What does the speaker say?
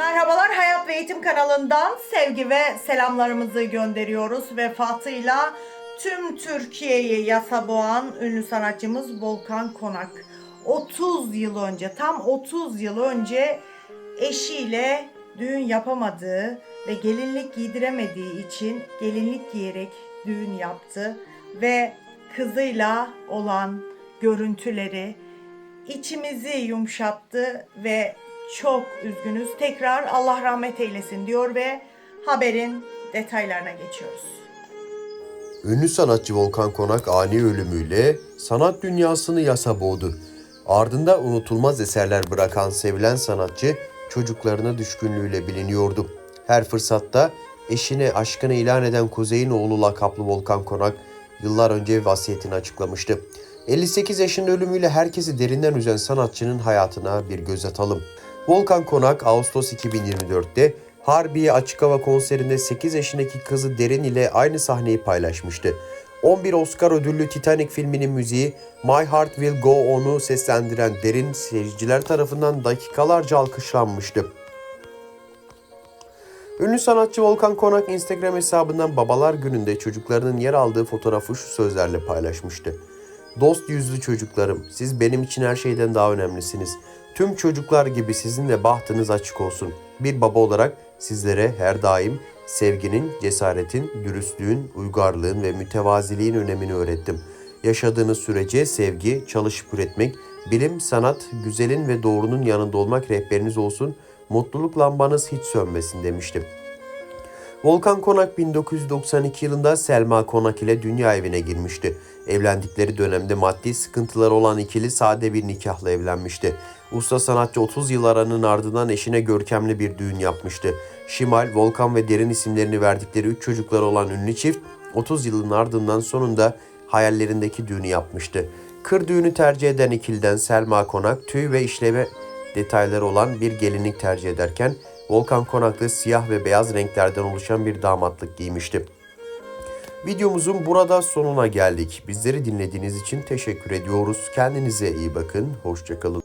Merhabalar Hayat ve Eğitim kanalından sevgi ve selamlarımızı gönderiyoruz. Vefatıyla tüm Türkiye'yi yasa boğan ünlü sanatçımız Volkan Konak. 30 yıl önce, tam 30 yıl önce eşiyle düğün yapamadığı ve gelinlik giydiremediği için gelinlik giyerek düğün yaptı ve kızıyla olan görüntüleri içimizi yumuşattı ve çok üzgünüz. Tekrar Allah rahmet eylesin diyor ve haberin detaylarına geçiyoruz. Ünlü sanatçı Volkan Konak ani ölümüyle sanat dünyasını yasa boğdu. Ardında unutulmaz eserler bırakan sevilen sanatçı çocuklarına düşkünlüğüyle biliniyordu. Her fırsatta eşine aşkını ilan eden Kuzey'in oğlu lakaplı Volkan Konak yıllar önce vasiyetini açıklamıştı. 58 yaşında ölümüyle herkesi derinden üzen sanatçının hayatına bir göz atalım. Volkan Konak Ağustos 2024'te Harbiye Açık Hava konserinde 8 yaşındaki kızı Derin ile aynı sahneyi paylaşmıştı. 11 Oscar ödüllü Titanic filminin müziği My Heart Will Go On'u seslendiren Derin seyirciler tarafından dakikalarca alkışlanmıştı. Ünlü sanatçı Volkan Konak Instagram hesabından Babalar Günü'nde çocuklarının yer aldığı fotoğrafı şu sözlerle paylaşmıştı. Dost yüzlü çocuklarım, siz benim için her şeyden daha önemlisiniz. Tüm çocuklar gibi sizin de bahtınız açık olsun. Bir baba olarak sizlere her daim sevginin, cesaretin, dürüstlüğün, uygarlığın ve mütevaziliğin önemini öğrettim. Yaşadığınız sürece sevgi, çalışıp üretmek, bilim, sanat, güzelin ve doğrunun yanında olmak rehberiniz olsun. Mutluluk lambanız hiç sönmesin demiştim. Volkan Konak 1992 yılında Selma Konak ile dünya evine girmişti. Evlendikleri dönemde maddi sıkıntıları olan ikili sade bir nikahla evlenmişti. Usta sanatçı 30 yıl aranın ardından eşine görkemli bir düğün yapmıştı. Şimal, Volkan ve Derin isimlerini verdikleri 3 çocukları olan ünlü çift 30 yılın ardından sonunda hayallerindeki düğünü yapmıştı. Kır düğünü tercih eden ikiliden Selma Konak tüy ve işleme detayları olan bir gelinlik tercih ederken Volkan Konaklı siyah ve beyaz renklerden oluşan bir damatlık giymişti. Videomuzun burada sonuna geldik. Bizleri dinlediğiniz için teşekkür ediyoruz. Kendinize iyi bakın. Hoşçakalın.